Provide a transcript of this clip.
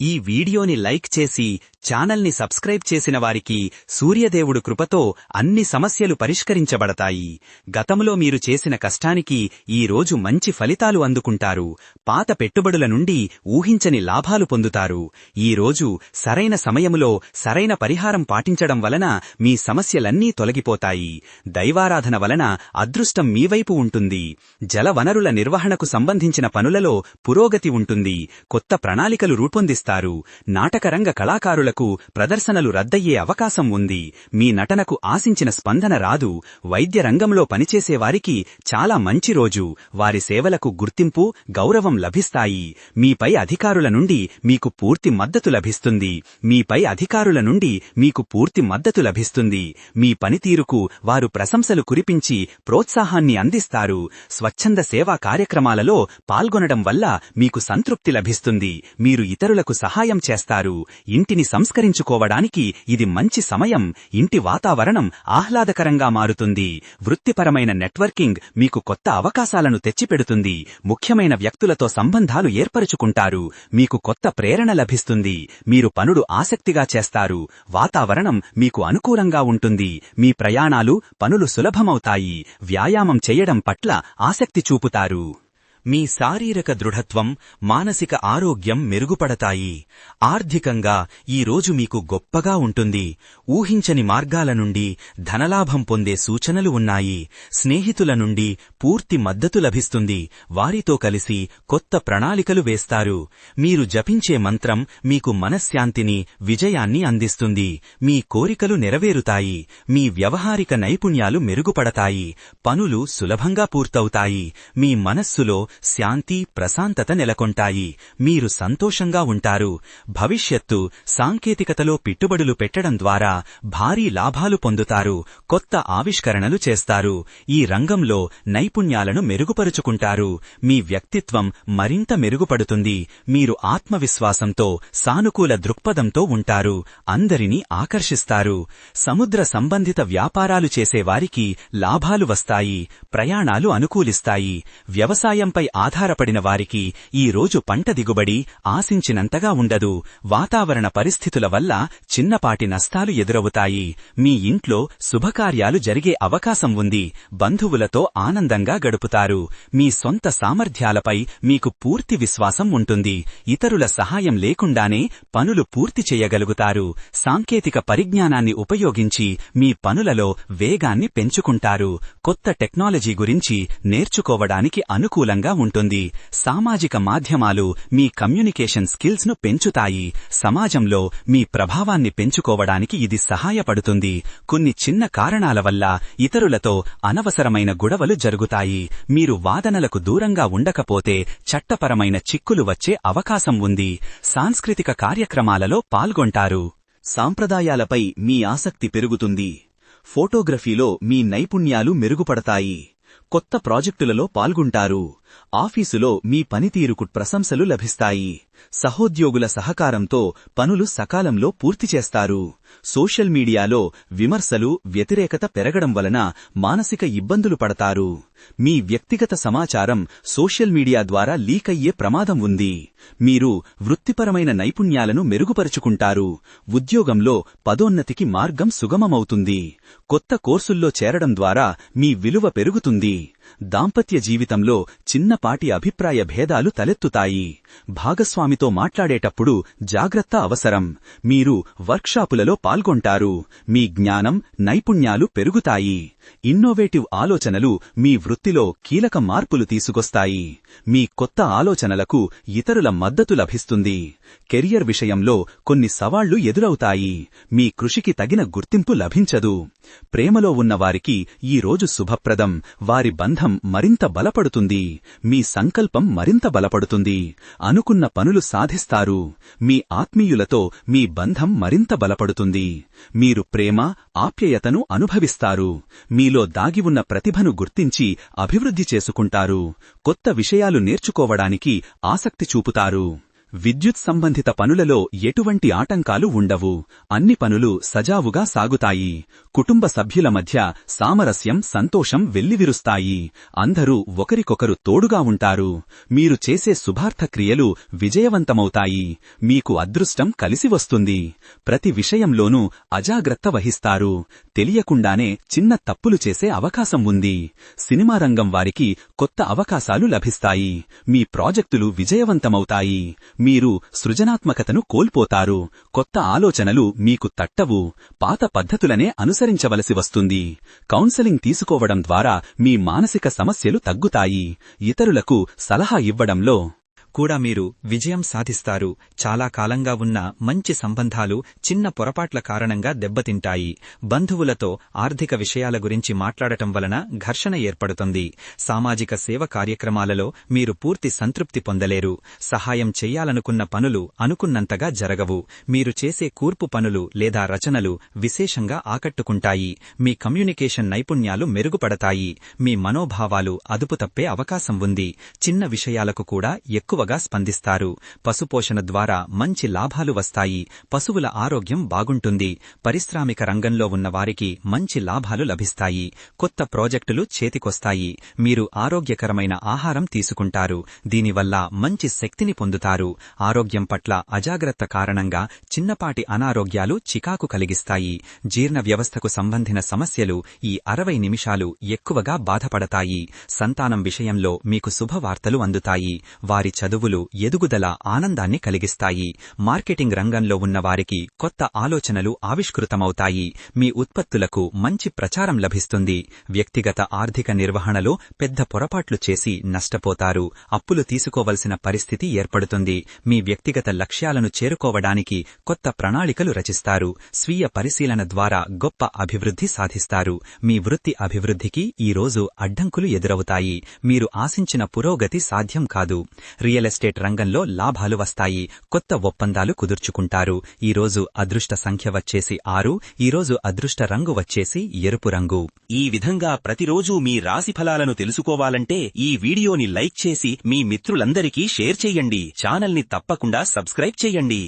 ఈ వీడియోని లైక్ చేసి ఛానల్ని సబ్స్క్రైబ్ చేసిన వారికి సూర్యదేవుడు కృపతో అన్ని సమస్యలు పరిష్కరించబడతాయి. గతంలో మీరు చేసిన కష్టానికి ఈ రోజు మంచి ఫలితాలు అందుకుంటారు. పాత పెట్టుబడుల నుండి ఊహించని లాభాలు పొందుతారు. ఈ రోజు సరైన సమయములో సరైన పరిహారం పాటించడం వలన మీ సమస్యలన్నీ తొలగిపోతాయి. దైవారాధన వలన అదృష్టం మీ వైపు ఉంటుంది. జలవనరుల నిర్వహణకు సంబంధించిన పనులలో పురోగతి ఉంటుంది. కొత్త ప్రణాళికలు రూపొందిస్తారు నాటకరంగ కళాకారులకు ప్రదర్శనలు రద్దయ్యే అవకాశం ఉంది. మీ నటనకు ఆశించిన స్పందన రాదు. వైద్య రంగంలో పనిచేసేవారికి చాలా మంచి రోజు. వారి సేవలకు గుర్తింపు గౌరవం లభిస్తాయి. మీపై అధికారుల నుండి మీకు పూర్తి మద్దతు లభిస్తుంది. మీపై అధికారుల నుండి మీకు పూర్తి మద్దతు లభిస్తుంది. మీ పనితీరుకు వారు ప్రశంసలు కురిపించి ప్రోత్సాహాన్ని అందిస్తారు. స్వచ్ఛంద సేవా కార్యక్రమాలలో పాల్గొనడం వల్ల మీకు సంతృప్తి లభిస్తుంది. మీరు ఇతరులకు సహాయం చేస్తారు. ఇంటిని సంస్కరించుకోవడానికి ఇది మంచి సమయం. ఇంటి వాతావరణం ఆహ్లాదకరంగా మారుతుంది. వృత్తిపరమైన నెట్వర్కింగ్ మీకు కొత్త అవకాశాలను తెచ్చిపెడుతుంది. ముఖ్యమైన వ్యక్తులతో సంబంధాలు ఏర్పరుచుకుంటారు. మీకు కొత్త ప్రేరణ లభిస్తుంది. మీరు పనులు ఆసక్తిగా చేస్తారు. వాతావరణం మీకు అనుకూలంగా ఉంటుంది. మీ ప్రయాణాలు పనులు సులభమవుతాయి. వ్యాయామం చేయడం పట్ల ఆసక్తి చూపుతారు. మీ శారీరక దృఢత్వం మానసిక ఆరోగ్యం మెరుగుపడతాయి. ఆర్థికంగా ఈ రోజు మీకు గొప్పగా ఉంటుంది. ఊహించని మార్గాల నుండి ధనలాభం పొందే సూచనలు ఉన్నాయి. స్నేహితుల నుండి పూర్తి మద్దతు లభిస్తుంది. వారితో కలిసి కొత్త ప్రణాళికలు వేస్తారు. మీరు జపించే మంత్రం మీకు మనశ్శాంతిని విజయాన్ని అందిస్తుంది. మీ కోరికలు నెరవేరుతాయి. మీ వ్యవహారిక నైపుణ్యాలు మెరుగుపడతాయి. పనులు సులభంగా పూర్తవుతాయి. మీ మనస్సులో శాంతి ప్రశాంతత నెలకొంటాయి. మీరు సంతోషంగా ఉంటారు. భవిష్యత్తు సాంకేతికతలో పెట్టుబడులు పెట్టడం ద్వారా భారీ లాభాలు పొందుతారు. కొత్త ఆవిష్కరణలు చేస్తారు. ఈ రంగంలో నైపుణ్యాలను మెరుగుపరుచుకుంటారు. మీ వ్యక్తిత్వం మరింత మెరుగుపడుతుంది. మీరు ఆత్మవిశ్వాసంతో సానుకూల దృక్పథంతో ఉంటారు. అందరినీ ఆకర్షిస్తారు. సముద్ర సంబంధిత వ్యాపారాలు చేసేవారికి లాభాలు వస్తాయి. ప్రయాణాలు అనుకూలిస్తాయి. వ్యవసాయంపై ఆధారపడిన వారికి ఈ రోజు పంట దిగుబడి ఆశించినంతగా ఉండదు. వాతావరణ పరిస్థితుల వల్ల చిన్నపాటి నష్టాలు ఎదురవుతాయి. మీ ఇంట్లో శుభకార్యాలు జరిగే అవకాశం ఉంది. బంధువులతో ఆనందంగా గడుపుతారు. మీ సొంత సామర్థ్యాలపై మీకు పూర్తి విశ్వాసం ఉంటుంది. ఇతరుల సహాయం లేకుండానే పనులు పూర్తి చేయగలుగుతారు. సాంకేతిక పరిజ్ఞానాన్ని ఉపయోగించి మీ పనులలో వేగాన్ని పెంచుకుంటారు. కొత్త టెక్నాలజీ గురించి నేర్చుకోవడానికి అనుకూలంగా ఉంటుంది. సామాజిక మాధ్యమాలు మీ కమ్యూనికేషన్ స్కిల్స్ను పెంచుతాయి. సమాజంలో మీ ప్రభావాన్ని పెంచుకోవడానికి ఇది సహాయపడుతుంది. కొన్ని చిన్న కారణాల వల్ల ఇతరులతో అనవసరమైన గొడవలు జరుగుతాయి. మీరు వాదనలకు దూరంగా ఉండకపోతే చట్టపరమైన చిక్కులు వచ్చే అవకాశం ఉంది. సాంస్కృతిక కార్యక్రమాలలో పాల్గొంటారు. సాంప్రదాయాలపై మీ ఆసక్తి పెరుగుతుంది. ఫోటోగ్రఫీలో మీ నైపుణ్యాలు మెరుగుపడతాయి. కొత్త ప్రాజెక్టులలో పాల్గొంటారు. ఆఫీసులో మీ పనితీరుకు ప్రశంసలు లభిస్తాయి. సహోద్యోగుల సహకారంతో పనులు సకాలంలో పూర్తి చేస్తారు. సోషల్ మీడియాలో విమర్శలు వ్యతిరేకత పెరగడం వలన మానసిక ఇబ్బందులు పడతారు. మీ వ్యక్తిగత సమాచారం సోషల్ మీడియా ద్వారా లీక్ అయ్యే ప్రమాదం ఉంది. మీరు వృత్తిపరమైన నైపుణ్యాలను మెరుగుపరుచుకుంటారు. ఉద్యోగంలో పదోన్నతికి మార్గం సుగమమవుతుంది. కొత్త కోర్సుల్లో చేరడం ద్వారా మీ విలువ పెరుగుతుంది. దాంపత్య జీవితంలో చిన్నపాటి అభిప్రాయ భేదాలు తలెత్తుతాయి. భాగస్వామితో మాట్లాడేటప్పుడు జాగ్రత్త అవసరం. మీరు వర్క్షాపులలో పాల్గొంటారు. మీ జ్ఞానం నైపుణ్యాలు పెరుగుతాయి. ఇన్నోవేటివ్ ఆలోచనలు మీ వృత్తిలో కీలక మార్పులు తీసుకొస్తాయి. మీ కొత్త ఆలోచనలకు ఇతరుల మద్దతు లభిస్తుంది. కెరియర్ విషయంలో కొన్ని సవాళ్ళు ఎదురవుతాయి. మీ కృషికి తగిన గుర్తింపు లభించదు. ప్రేమలో ఉన్నవారికి ఈ రోజు శుభప్రదం. వారి బంధం మరింత బలపడుతుంది. మీ సంకల్పం మరింత బలపడుతుంది. అనుకున్న పనులు సాధిస్తారు. మీ ఆత్మీయులతో మీ బంధం మరింత బలపడుతుంది. మీరు ప్రేమ ఆప్యయతను అనుభవిస్తారు. మీలో దాగి ఉన్న ప్రతిభను గుర్తించి అభివృద్ధి చేసుకుంటారు. కొత్త విషయాలు నేర్చుకోవడానికి ఆసక్తి చూపుతారు. విద్యుత్ సంబంధిత పనులలో ఎటువంటి ఆటంకాలు ఉండవు. అన్ని పనులు సజావుగా సాగుతాయి. కుటుంబ సభ్యుల మధ్య సామరస్యం సంతోషం వెల్లివిరుస్తాయి. అందరూ ఒకరికొకరు తోడుగా ఉంటారు. మీరు చేసే శుభార్థ క్రియలు విజయవంతమవుతాయి. మీకు అదృష్టం కలిసి వస్తుంది. ప్రతి విషయంలోనూ అజాగ్రత్త వహిస్తారు. తెలియకుండానే చిన్న తప్పులు చేసే అవకాశం ఉంది. సినిమా రంగం వారికి కొత్త అవకాశాలు లభిస్తాయి. మీ ప్రాజెక్టులు విజయవంతమవుతాయి. మీరు సృజనాత్మకతను కోల్పోతారు. కొత్త ఆలోచనలు మీకు తట్టవు. పాత పద్ధతులనే అనుసరించవలసి వస్తుంది. కౌన్సెలింగ్ తీసుకోవడం ద్వారా మీ మానసిక సమస్యలు తగ్గుతాయి. ఇతరులకు సలహా ఇవ్వడంలో కూడా మీరు విజయం సాధిస్తారు. చాలా కాలంగా ఉన్న మంచి సంబంధాలు చిన్న పొరపాట్ల కారణంగా దెబ్బతింటాయి. బంధువులతో ఆర్థిక విషయాల గురించి మాట్లాడటం వలన ఘర్షణ ఏర్పడుతుంది. సామాజిక సేవ కార్యక్రమాలలో మీరు పూర్తి సంతృప్తి పొందలేరు. సహాయం చెయ్యాలనుకున్న పనులు అనుకున్నంతగా జరగవు. మీరు చేసే కూర్పు పనులు లేదా రచనలు విశేషంగా ఆకట్టుకుంటాయి. మీ కమ్యూనికేషన్ నైపుణ్యాలు మెరుగుపడతాయి. మీ మనోభావాలు అదుపు తప్పే అవకాశం ఉంది. చిన్న విషయాలకు కూడా ఎక్కువ ఎక్కువగా స్పందిస్తారు. పశుపోషణ ద్వారా మంచి లాభాలు వస్తాయి. పశువుల ఆరోగ్యం బాగుంటుంది. పరిశ్రామిక రంగంలో ఉన్నవారికి మంచి లాభాలు లభిస్తాయి. కొత్త ప్రాజెక్టులు చేతికొస్తాయి. మీరు ఆరోగ్యకరమైన ఆహారం తీసుకుంటారు. దీనివల్ల మంచి శక్తిని పొందుతారు. ఆరోగ్యం పట్ల అజాగ్రత్త కారణంగా చిన్నపాటి అనారోగ్యాలు చికాకు కలిగిస్తాయి. జీర్ణ వ్యవస్థకు సంబంధిన సమస్యలు ఈ అరవై నిమిషాలు ఎక్కువగా బాధపడతాయి. సంతానం విషయంలో మీకు శుభవార్తలు అందుతాయి. వారి చదువులు ఎదుగుదల ఆనందాన్ని కలిగిస్తాయి. మార్కెటింగ్ రంగంలో ఉన్నవారికి కొత్త ఆలోచనలు ఆవిష్కృతమవుతాయి. మీ ఉత్పత్తులకు మంచి ప్రచారం లభిస్తుంది. వ్యక్తిగత ఆర్థిక నిర్వహణలో పెద్ద పొరపాట్లు చేసి నష్టపోతారు. అప్పులు తీసుకోవలసిన పరిస్థితి ఏర్పడుతుంది. మీ వ్యక్తిగత లక్ష్యాలను చేరుకోవడానికి కొత్త ప్రణాళికలు రచిస్తారు. స్వీయ పరిశీలన ద్వారా గొప్ప అభివృద్ధి సాధిస్తారు. మీ వృత్తి అభివృద్ధికి ఈ రోజు అడ్డంకులు ఎదురవుతాయి. మీరు ఆశించిన పురోగతి సాధ్యం కాదు. రియల్ రియల్ ఎస్టేట్ రంగంలో లాభాలు వస్తాయి కొత్త ఒప్పందాలు కుదుర్చుకుంటారు. ఈరోజు అదృష్ట సంఖ్య వచ్చేసి ఆరు ఈరోజు అదృష్ట రంగు వచ్చేసి ఎరుపు రంగు. ఈ విధంగా ప్రతిరోజూ మీ రాశి ఫలాలను తెలుసుకోవాలంటే ఈ వీడియోని లైక్ చేసి మీ మిత్రులందరికీ షేర్ చేయండి. ఛానల్ని తప్పకుండా సబ్స్క్రైబ్ చేయండి.